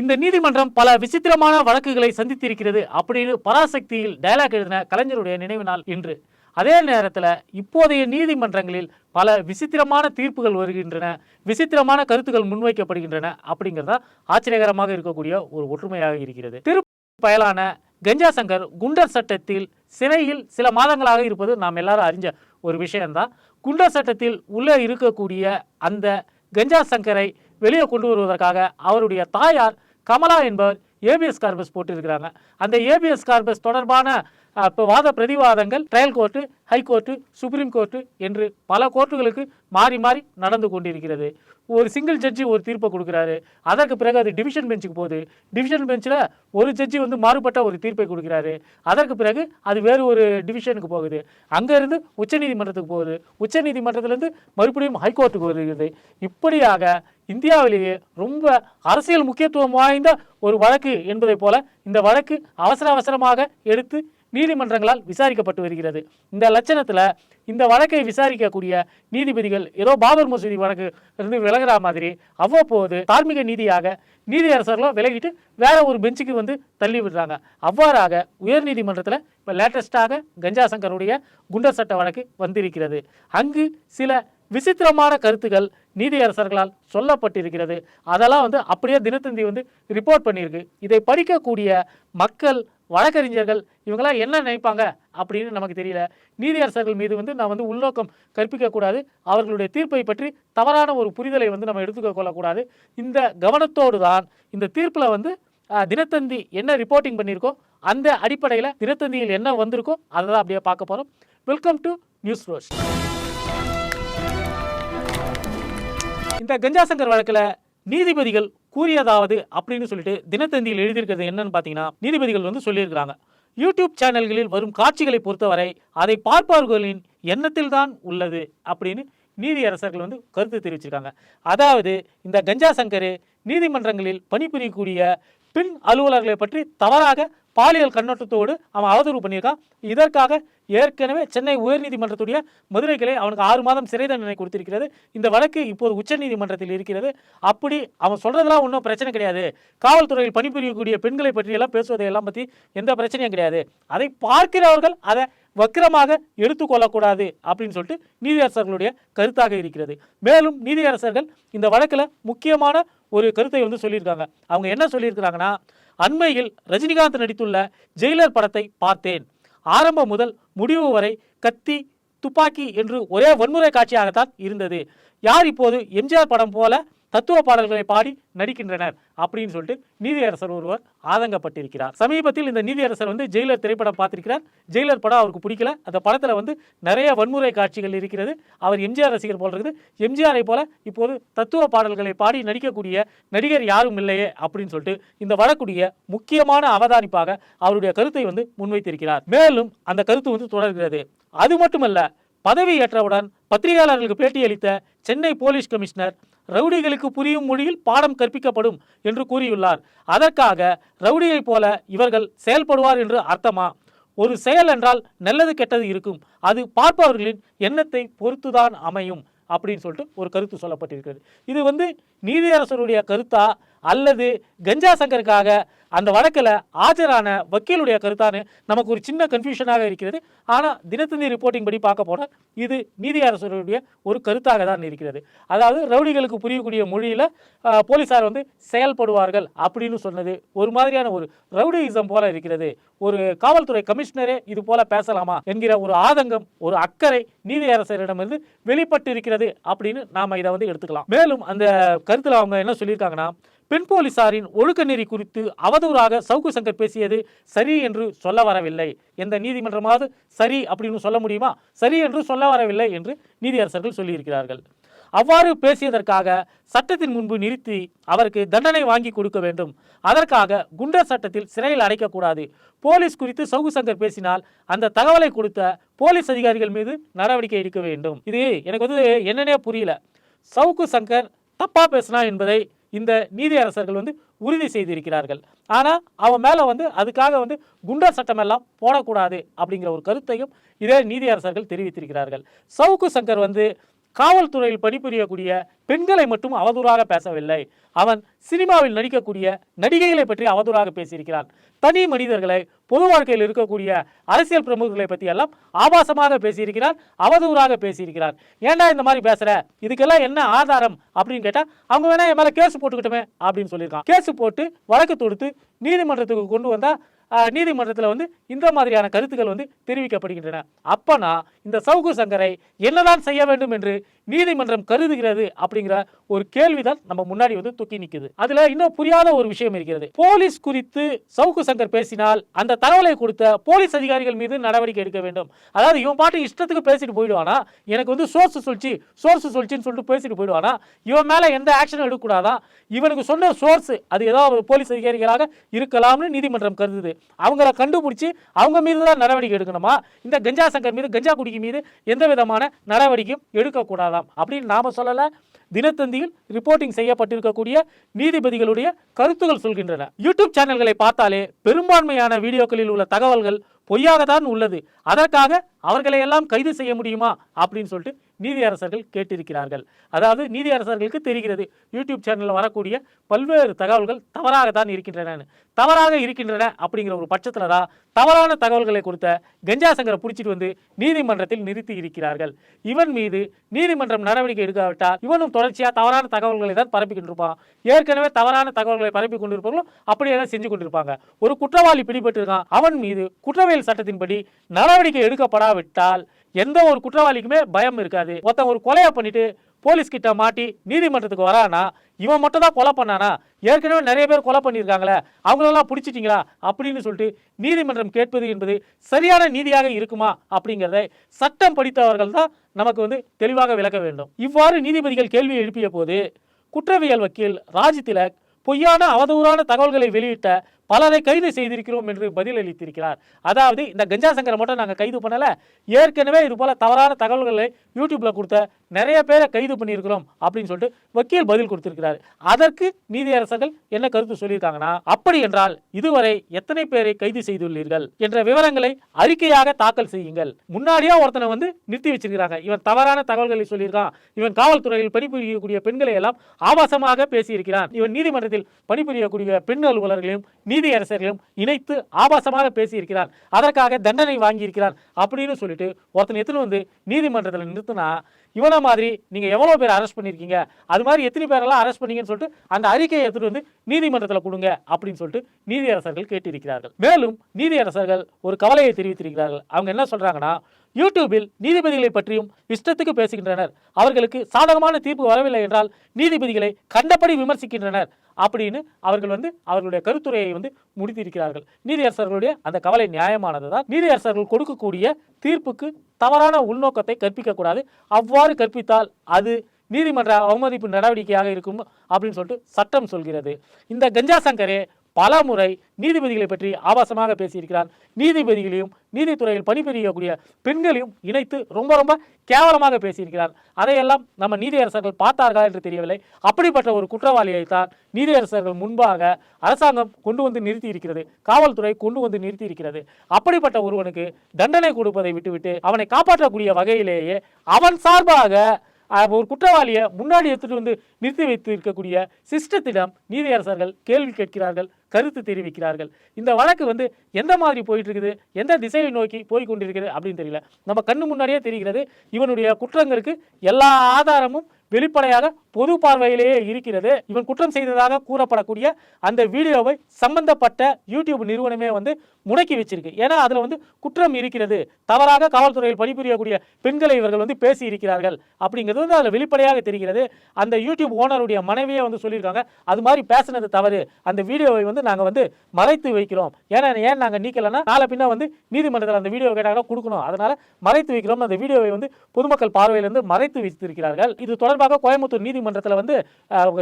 இந்த நீதிமன்றம் பல விசித்திரமான வழக்குகளை சந்தித்திருக்கிறது அப்படின்னு பராசக்தியில் டயலாக் எழுதின கலைஞருடைய நினைவு நாள் இன்று. அதே நேரத்தில் இப்போதைய நீதிமன்றங்களில் பல விசித்திரமான தீர்ப்புகள் வருகின்றன விசித்திரமான கருத்துக்கள் முன்வைக்கப்படுகின்றன அப்படிங்கிறதா ஆச்சரியகரமாக இருக்கக்கூடிய ஒரு ஒற்றுமையாக இருக்கிறது. திரு பயலான கஞ்சா சங்கர் குண்டர் சட்டத்தில் சிறையில் சில மாதங்களாக இருப்பது நாம் எல்லாரும் அறிஞ்ச ஒரு விஷயம்தான். குண்டர் சட்டத்தில் உள்ளே இருக்கக்கூடிய அந்த கஞ்சா சங்கரை வெளியே கொண்டு வருவதற்காக அவருடைய தாயார் கமலா என்பவர் ஏபிஎஸ் கார்பஸ் போட்டிருக்கிறாங்க. அந்த ஏபிஎஸ் கார்பஸ் தொடர்பான அப்போ இப்போ வாத பிரதிவாதங்கள் trial court high court supreme court என்று பல கோர்ட்டுகளுக்கு மாறி மாறி நடந்து கொண்டிருக்கிறது. ஒரு சிங்கிள் ஜட்ஜி ஒரு தீர்ப்பை கொடுக்குறாரு. அதற்கு பிறகு அது டிவிஷன் பெஞ்சுக்கு போகுது. டிவிஷன் பெஞ்சில் ஒரு ஜட்ஜி வந்து மாறுபட்ட ஒரு தீர்ப்பை கொடுக்குறாரு. அதற்கு பிறகு அது வேறு ஒரு டிவிஷனுக்கு போகுது. அங்கேருந்து உச்சநீதிமன்றத்துக்கு போகுது. உச்சநீதிமன்றத்திலேருந்து மறுபடியும் ஹைகோர்ட்டுக்கு வருகிறது. இப்படியாக இந்தியாவிலேயே ரொம்ப அரசியல் முக்கியத்துவம் வாய்ந்த ஒரு வழக்கு என்பதைப் போல இந்த வழக்கு அவசர அவசரமாக எடுத்து நீதிமன்றங்களால் விசாரிக்கப்பட்டு வருகிறது. இந்த லட்சணத்தில் இந்த வழக்கை விசாரிக்கக்கூடிய நீதிபதிகள் ஏதோ பாபர் மசூதி வழக்கு இருந்து விலகிற மாதிரி அவ்வப்போது தார்மீக நீதியாக நீதியரசர்களும் விலகிட்டு வேற ஒரு பெஞ்சுக்கு வந்து தள்ளி விடுறாங்க. அவ்வாறாக உயர்நீதிமன்றத்தில் இப்போ லேட்டஸ்டாக கஞ்சா சங்கருடைய குண்டர் சட்ட வழக்கு வந்திருக்கிறது. அங்கு சில விசித்திரமான கருத்துக்கள் நீதியரசர்களால் சொல்லப்பட்டிருக்கிறது. அதெல்லாம் வந்து அப்படியே தினத்தந்தி வந்து ரிப்போர்ட் பண்ணியிருக்கு. இதை படிக்கக்கூடிய மக்கள் வழக்கறிஞர்கள் இவங்களாம் என்ன நினைப்பாங்க அப்படின்னு நமக்கு தெரியல. நீதியரசர்கள் மீது வந்து நான் வந்து உள்நோக்கம் கற்பிக்கக்கூடாது அவர்களுடைய தீர்ப்பை பற்றி தவறான ஒரு புரிதலை வந்து நம்ம எடுத்துக்க கொள்ளக்கூடாது. இந்த கவனத்தோடு தான் இந்த தீர்ப்பில் வந்து தினத்தந்தி என்ன ரிப்போர்ட்டிங் பண்ணியிருக்கோ அந்த அடிப்படையில் தினத்தந்தியில் என்ன வந்திருக்கோ அதை தான் அப்படியே பார்க்க போகிறோம் வெல்கம் டு நியூஸ் ரோஸ் இந்த கஞ்சா சங்கர் வழக்கில் நீதிபதிகள் கூறியதாவது அப்படின்னு சொல்லிட்டு தினத்தந்தியில் எழுதியிருக்கிறது என்னன்னு பார்த்தீங்கன்னா நீதிபதிகள் வந்து சொல்லியிருக்கிறாங்க. யூடியூப் சேனல்களில் வரும் காட்சிகளை பொறுத்தவரை அதை பார்ப்பவர்களின் எண்ணத்தில் தான் உள்ளது அப்படின்னு நீதியரசர்கள் வந்து கருத்து தெரிவிச்சிருக்காங்க. அதாவது இந்த கஞ்சா சங்கர் நீதிமன்றங்களில் பணிபுரியக்கூடிய பெண் அலுவலர்களை பற்றி தவறாக பாலியல் கண்ணோட்டத்தோடு அவன் அவதூறு பண்ணியிருக்கான். இதற்காக ஏற்கனவே சென்னை உயர்நீதிமன்றத்துடைய மதுரை கிளை அவனுக்கு ஆறு மாதம் சிறை தண்டனை கொடுத்திருக்கிறது. இந்த வழக்கு இப்போது உச்சநீதிமன்றத்தில் இருக்கிறது. அப்படி அவன் சொல்றதெல்லாம் ஒன்றும் பிரச்சனை கிடையாது. காவல்துறையில் பணிபுரியக்கூடிய பெண்களை பற்றியெல்லாம் பேசுவதையெல்லாம் பற்றி எந்த பிரச்சனையும் கிடையாது. அதை பார்க்கிறவர்கள் அதை வக்கிரமாக எடுத்துக்கொள்ளக்கூடாது அப்படின்னு சொல்லிட்டு நீதியரசர்களுடைய கருத்தாக இருக்கிறது. மேலும் நீதியரசர்கள் இந்த வழக்கில் முக்கியமான ஒரு கருத்தை வந்து சொல்லியிருக்காங்க. அவங்க என்ன சொல்லியிருக்கிறாங்கன்னா அண்மையில் ரஜினிகாந்த் நடித்துள்ள ஜெயிலர் படத்தை பார்த்தேன். ஆரம்பம் முதல் முடிவு வரை கத்தி துப்பாக்கி என்று ஒரே வன்முறை காட்சியாகத்தான் இருந்தது. யார் இப்போது எம்ஜிஆர் படம் போல தத்துவ பாடல்களை பாடி நடிக்கின்றனர் அப்படின்னு சொல்லிட்டு நீதியரசர் ஒருவர் ஆதங்கப்பட்டிருக்கிறார். சமீபத்தில் இந்த நீதியரசர் வந்து ஜெயிலர் திரைப்படம் பார்த்திருக்கிறார். ஜெயிலர் படம் அவருக்கு பிடிக்கல. அந்த படத்தில் வந்து நிறைய வன்முறை காட்சிகள் இருக்கிறது. அவர் எம்ஜிஆர் ரசிகர் போல் இருக்குது. எம்ஜிஆரை போல இப்போது தத்துவ பாடல்களை பாடி நடிக்கக்கூடிய நடிகர் யாரும் இல்லையே அப்படின்னு சொல்லிட்டு இந்த வழக்குடைய முக்கியமான அவதானிப்பாக அவருடைய கருத்தை வந்து முன்வைத்திருக்கிறார். மேலும் அந்த கருத்து வந்து தொடர்கிறது. அது மட்டுமல்ல பதவி ஏற்றவுடன் பத்திரிகையாளர்களுக்கு பேட்டியளித்த சென்னை போலீஸ் கமிஷனர் ரவுடிகளுக்கு புரியும் மொழியில் பாடம் கற்பிக்கப்படும் என்று கூறியுள்ளார். அதற்காக ரவுடியைப் போல இவர்கள் செயல்படுவார் என்று அர்த்தமா? ஒரு செயல் என்றால் நல்லது கெட்டது இருக்கும். அது பார்ப்பவர்களின் எண்ணத்தை பொறுத்துதான் அமையும் அப்படின்னு சொல்லிட்டு ஒரு கருத்து சொல்லப்பட்டிருக்கிறது. இது வந்து நீதியரசருடைய கருத்தா? அல்லது கஞ்சா சங்கருக்காக அந்த வழக்கில் ஆஜரான வக்கீலுடைய கருத்தானு நமக்கு ஒரு சின்ன கன்ஃபியூஷனாக இருக்கிறது. ஆனால் தினத்தந்தி ரிப்போர்ட்டிங் படி பார்க்க போனால் இது நீதியரசருடைய ஒரு கருத்தாக தான் இருக்கிறது. அதாவது ரவுடிகளுக்கு புரியக்கூடிய மொழியில் போலீஸார் வந்து செயல்படுவார்கள் அப்படின்னு சொன்னது ஒரு மாதிரியான ஒரு ரவுடியிசம் போல இருக்கிறது. ஒரு காவல்துறை கமிஷனரே இது போல பேசலாமா என்கிற ஒரு ஆதங்கம் ஒரு அக்கறை நீதியரசரிடமிருந்து வெளிப்பட்டு இருக்கிறது அப்படின்னு நாம் இதை வந்து எடுத்துக்கலாம். மேலும் அந்த கருத்தில் அவங்க என்ன சொல்லியிருக்காங்கன்னா பெண் போலீசாரின் ஒழுக்க நெறி குறித்து அவதூறாக சவுக்கு சங்கர் பேசியது சரி என்று சொல்ல வரவில்லை. எந்த நீதிமன்றமாவது சரி அப்படின்னு சொல்ல முடியுமா? சரி என்று சொல்ல வரவில்லை என்று நீதியரசர்கள் சொல்லியிருக்கிறார்கள். அவ்வாறு பேசியதற்காக சட்டத்தின் முன்பு நிறுத்தி அவருக்கு தண்டனை வாங்கி கொடுக்க வேண்டும். அதற்காக குண்டர் சட்டத்தில் சிறையில் அடைக்கக்கூடாது. போலீஸ் குறித்து சவுகு சங்கர் பேசினால் அந்த தகவலை கொடுத்த போலீஸ் அதிகாரிகள் மீது நடவடிக்கை எடுக்க வேண்டும். இது எனக்கு வந்து என்னன்னே புரியல. சவுக்கு சங்கர் தப்பா பேசினா என்பதை இந்த நீதியரசர்கள் வந்து உறுதி செய்திருக்கிறார்கள். ஆனால் அவன் மேலே வந்து அதுக்காக வந்து குண்டர் சட்டமெல்லாம் போடக்கூடாது அப்படிங்கிற ஒரு கருத்தையும் இதே நீதியரசர்கள் தெரிவித்திருக்கிறார்கள். சவுக்கு சங்கர் வந்து காவல்துறையில் பணிபுரியக்கூடிய பெண்களை மட்டும் அவதூறாக பேசவில்லை. அவன் சினிமாவில் நடிக்கக்கூடிய நடிகைகளை பற்றி அவதூறாக பேசியிருக்கிறான். தனி மனிதர்களை பொது வாழ்க்கையில் இருக்கக்கூடிய அரசியல் பிரமுகர்களை பற்றி எல்லாம் ஆபாசமாக பேசியிருக்கிறான் அவதூறாக பேசியிருக்கிறார் ஏன்டா இந்த மாதிரி பேசுற? இதுக்கெல்லாம் என்ன ஆதாரம் அப்படின்னு கேட்டா அவங்க வேணா என் மேல கேஸ் போட்டுக்கிட்டோமே அப்படின்னு சொல்லியிருக்கான். கேஸ் போட்டு வழக்கு தொடுத்து நீதிமன்றத்துக்கு கொண்டு வந்தா நீதிமன்றத்தில் வந்து இந்த மாதிரியான கருத்துக்கள் வந்து தெரிவிக்கப்படுகின்றன. அப்பனா இந்த சவுகு சங்கரை என்னதான் செய்ய வேண்டும் என்று நீதிமன்றம் கருதுகிறது அப்படிங்கிற ஒரு கேள்விதான் நம்ம முன்னாடி வந்து தூக்கி நிக்குது. அதுல இன்னும் புரியாத ஒரு விஷயம் இருக்கிறது. போலீஸ் குறித்து சவுக்கு சங்கர் பேசினால் அந்த தகவலை கொடுத்த போலீஸ் அதிகாரிகள் மீது நடவடிக்கை எடுக்க வேண்டும். அதாவது இவன் பாட்டு இஷ்டத்துக்கு பேசிட்டு போயிடுவானா? எனக்கு வந்து சோர்ஸ் சொல்லிச்சு சோர்ஸ் சொல்லிச்சுன்னு சொல்லிட்டு பேசிட்டு போயிடுவானா? இவன் மேல எந்த ஆக்ஷனும் எடுக்கக்கூடாதா? இவனுக்கு சொன்ன சோர்ஸ் அது ஏதாவது போலீஸ் அதிகாரிகளாக இருக்கலாம்னு நீதிமன்றம் கருதுது. அவங்கள கண்டுபிடிச்சி அவங்க மீது தான் நடவடிக்கை எடுக்கணுமா? இந்த கஞ்சா சங்கர் மீது கஞ்சா குடிக்கு மீது எந்த விதமான நடவடிக்கையும் எடுக்கக்கூடாதா? எடுக்கக்கூடாதாம் அப்படின்னு நாம சொல்லல. தினத்தந்தியில் ரிப்போர்ட்டிங் செய்யப்பட்டிருக்கக்கூடிய நீதிபதிகளுடைய கருத்துகள் சொல்கின்றன. யூடியூப் சேனல்களை பார்த்தாலே பெரும்பான்மையான வீடியோக்களில் உள்ள தகவல்கள் பொய்யாகத்தான் உள்ளது. அதற்காக அவர்களை எல்லாம் கைது செய்ய முடியுமா? அப்படின்னு சொல்லிட்டு நீதியரசர்கள் கேட்டிருக்கிறார்கள். அதாவது நீதியரசர்களுக்கு தெரிகிறது யூடியூப் சேனலில் வரக்கூடிய பல்வேறு தகவல்கள் தவறாகத்தான் இருக்கின்றன. தவறாக இருக்கின்றன அப்படிங்கிற ஒரு பட்சத்தில் தான் தவறான தகவல்களை கொடுத்த கஞ்சா சங்கரை பிடிச்சிட்டு வந்து நீதிமன்றத்தில் நிறுத்தி இருக்கிறார்கள். இவன் மீது நீதிமன்றம் நடவடிக்கை எடுக்காவிட்டால் இவனும் தொடர்ச்சியாக தவறான தகவல்களை தான் பரப்பி கொண்டிருப்பான் ஏற்கனவே தவறான தகவல்களை பரப்பி கொண்டிருப்பவர்களும் அப்படியே தான் செஞ்சு கொண்டிருப்பாங்க. ஒரு குற்றவாளி பிடிபட்டிருக்கான் அவன் மீது குற்றவியல் சட்டத்தின்படி நடவடிக்கை எடுக்கப்படாவிட்டால் எந்த ஒரு குற்றவாளிக்குமே பயம் இருக்காது. ஒருத்தன் ஒரு கொலையை பண்ணிட்டு போலீஸ் கிட்ட மாட்டி நீதிமன்றத்துக்கு வரானா இவன் மட்டும் தான் கொலை பண்ணானா? ஏற்கனவே நிறைய பேர் கொலை பண்ணியிருக்காங்களே அவங்களெல்லாம் பிடிச்சிட்டிங்களா? அப்படின்னு சொல்லிட்டு நீதிமன்றம் கேட்பது என்பது சரியான நீதியாக இருக்குமா? அப்படிங்கிறதை சட்டம் படித்தவர்கள் தான் நமக்கு வந்து தெளிவாக விளக்க வேண்டும். இவ்வாறு நீதிபதிகள் கேள்வி எழுப்பிய போது குற்றவியல் வக்கீல் ராஜ் திலக் பொய்யான அவதூறான தகவல்களை வெளியிட்ட பலரை கைது செய்திருக்கிறோம் என்று பதிலளித்திருக்கிறார். அதாவது இந்த கஞ்சா சங்கரை மட்டும் நாங்கள் கைது பண்ணலை. ஏற்கனவே இது போல தவறான தகவல்களை யூடியூப்பில் கொடுத்த நிறைய பேரை கைது பண்ணியிருக்கிறோம் அப்படின்னு சொல்லிட்டு வக்கீல் பதில் கொடுத்திருக்கிறார். அதற்கு நீதியரசர்கள் என்ன கருத்து சொல்லியிருக்காங்கன்னா அப்படி என்றால் இதுவரை எத்தனை பேரை கைது செய்துள்ளீர்கள்? என்ற விவரங்களை அறிக்கையாக தாக்கல் செய்யுங்கள். முன்னாடியே ஒருத்தனை வந்து நிறுத்தி வச்சிருக்கிறாங்க. இவன் தவறான தகவல்களை சொல்லியிருக்கான். இவன் காவல்துறையில் பணிபுரியக்கூடிய பெண்களை எல்லாம் ஆபாசமாக பேசியிருக்கிறான். இவன் நீதிமன்றத்தில் பணிபுரியக்கூடிய பெண் அலுவலர்களையும் நீதியரசர்களும் இணைத்து ஆபாசமாக பேசியிருக்கிறார். அதற்காக தண்டனை வாங்கியிருக்கிறார் அப்படின்னு சொல்லிட்டு ஒருத்தன் எத்தனை வந்து நீதிமன்றத்தில் நிறுத்தினா இவனை மாதிரி நீங்கள் எவ்வளோ பேர் அரெஸ்ட் பண்ணியிருக்கீங்க அது மாதிரி எத்தனை பேரெல்லாம் அரெஸ்ட் பண்ணீங்கன்னு சொல்லிட்டு அந்த அறிக்கையை எடுத்துட்டு வந்து நீதிமன்றத்தில் கொடுங்க அப்படின்னு சொல்லிட்டு நீதியரசர்கள் கேட்டிருக்கிறார்கள். மேலும் நீதியரசர்கள் ஒரு கவலையை தெரிவித்திருக்கிறார்கள். அவங்க என்ன சொல்கிறாங்கன்னா யூடியூபில் நீதிபதிகளை பற்றியும் இஷ்டத்துக்கு பேசுகின்றனர். அவர்களுக்கு சாதகமான தீர்ப்பு வரவில்லை என்றால் நீதிபதிகளை கண்டபடி விமர்சிக்கின்றனர் அப்படின்னு அவர்கள் வந்து அவர்களுடைய கருத்துரையை வந்து முடித்திருக்கிறார்கள். நீதியரசர்களுடைய அந்த கவலை நியாயமானது தான் நீதியரசர்கள் கொடுக்கக்கூடிய தீர்ப்புக்கு தவறான உள்நோக்கத்தை கற்பிக்கக்கூடாது. அவ்வாறு கற்பித்தால் அது நீதிமன்ற அவமதிப்பு நடவடிக்கையாக இருக்கும் அப்படின்னு சொல்லிட்டு சட்டம் சொல்கிறது. இந்த கஞ்சா சங்கரே பல முறை நீதிபதிகளை பற்றி ஆபாசமாக பேசியிருக்கிறார். நீதிபதிகளையும் நீதித்துறையில் பணிபுரியக்கூடிய பெண்களையும் இணைத்து ரொம்ப ரொம்ப கேவலமாக பேசியிருக்கிறார். அதையெல்லாம் நம்ம நீதியரசர்கள் பார்த்தார்களா என்று தெரியவில்லை. அப்படிப்பட்ட ஒரு குற்றவாளியைத்தான் நீதியரசர்கள் முன்பாக அரசாங்கம் கொண்டு வந்து நிறுத்தி இருக்கிறது காவல்துறை கொண்டு வந்து நிறுத்தி இருக்கிறது அப்படிப்பட்ட ஒருவனுக்கு தண்டனை கொடுப்பதை விட்டுவிட்டு அவனை காப்பாற்றக்கூடிய வகையிலேயே அவன் சார்பாக ஒரு குற்றவாளியை முன்னாடி எடுத்துட்டு வந்து நிறுத்தி வைத்து இருக்கக்கூடிய சிஸ்டத்திடம் நீதியரசர்கள் கேள்வி கேட்கிறார்கள். கருத்து தெரிவிக்கிறார்கள். இந்த வழக்கு வந்து எந்த மாதிரி போயிட்டு இருக்குது எந்த திசையை நோக்கி போய் கொண்டிருக்கிறது அப்படின்னு தெரியல. நம்ம கண்ணு முன்னாடியே தெரிகிறது இவனுடைய குற்றங்களுக்கு எல்லா ஆதாரமும் வெளிப்படையாக பொது பார்வையிலேயே இருக்கிறது. இவன் குற்றம் செய்ததாக கூறப்படக்கூடிய அந்த வீடியோவை சம்பந்தப்பட்ட யூடியூப் நிறுவனமே வந்து முடக்கி வச்சிருக்கு. ஏன்னா அதில் வந்து குற்றம் இருக்கிறது. தவறாக காவல்துறையில் பணிபுரியக்கூடிய பெண்களை இவர்கள் வந்து பேசி இருக்கிறார்கள் அப்படிங்கிறது வந்து அதில் வெளிப்படையாக தெரிகிறது. அந்த யூடியூப் ஓனருடைய மனைவியே வந்து சொல்லியிருக்காங்க அது மாதிரி பேசினது தவறு. அந்த வீடியோவை வந்து நாங்கள் வந்து மறைத்து வைக்கிறோம். ஏன்னா ஏன் நாங்கள் நீக்கலைன்னா நாளை பின்னா வந்து நீதிமன்றத்தில் அந்த வீடியோ கேட்டாங்கன்னா கொடுக்கணும். அதனால் மறைத்து வைக்கிறோம் அந்த வீடியோவை வந்து பொதுமக்கள் பார்வையிலிருந்து மறைத்து வைத்திருக்கிறார்கள். இது தொடர்பாக கோயம்புத்தூர் நீதிமன்றத்தில் வந்து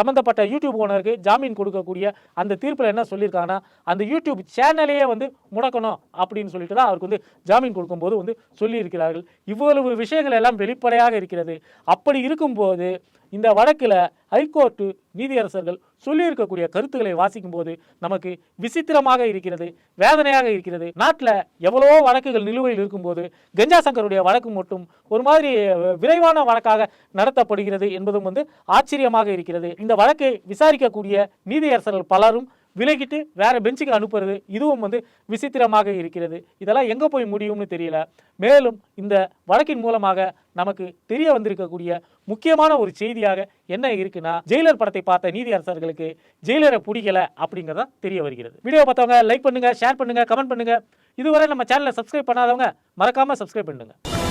சம்மந்தப்பட்ட சம்பந்தப்பட்ட யூடியூப் ஓனருக்கு ஜாமீன் கொடுக்கக்கூடிய அந்த தீர்ப்பில் என்ன சொல்லியிருக்காங்கன்னா அந்த யூடியூப் சேனலையே வந்து முடக்கணும் அப்படின்னு சொல்லிட்டு தான் அவருக்கு வந்து ஜாமீன் கொடுக்கும்போது வந்து சொல்லியிருக்கிறார்கள். இவ்வளவு விஷயங்கள் எல்லாம் வெளிப்படையாக இருக்கிறது. அப்படி இருக்கும்போது இந்த வழக்கில் ஹைகோர்ட்டு நீதியரசர்கள் சொல்லியிருக்கக்கூடிய கருத்துக்களை வாசிக்கும் போது நமக்கு விசித்திரமாக இருக்கிறது வேதனையாக இருக்கிறது. நாட்டில் எவ்வளவோ வழக்குகள் நிலுவையில் இருக்கும்போது கஞ்சா சங்கருடைய வழக்கு மட்டும் ஒரு மாதிரி விரைவான வழக்காக நடத்தப்படுகிறது என்பதும் வந்து ஆச்சரியமாக இருக்கிறது. இந்த வழக்கை விசாரிக்கக்கூடிய நீதியரசர்கள் பலரும் விலகிட்டு வேறு பெஞ்சுக்கு அனுப்புறது இதுவும் வந்து விசித்திரமாக இருக்கிறது. இதெல்லாம் எங்கே போய் முடியும்னு தெரியல. மேலும் இந்த வழக்கின் மூலமாக நமக்கு தெரிய வந்திருக்கக்கூடிய முக்கியமான ஒரு செய்தியாக என்ன இருக்குன்னா ஜெயிலர் படத்தை பார்த்த நீதி அரசர்களுக்கு ஜெயிலரை பிடிக்கல அப்படிங்கிறதா தெரிய வருகிறது. வீடியோ பார்த்தவங்க லைக் பண்ணுங்கள் ஷேர் பண்ணுங்கள் கமெண்ட் பண்ணுங்கள் இதுவரை நம்ம சேனலை சப்ஸ்கிரைப் பண்ணாதவங்க மறக்காமல் சப்ஸ்கிரைப் பண்ணுங்கள்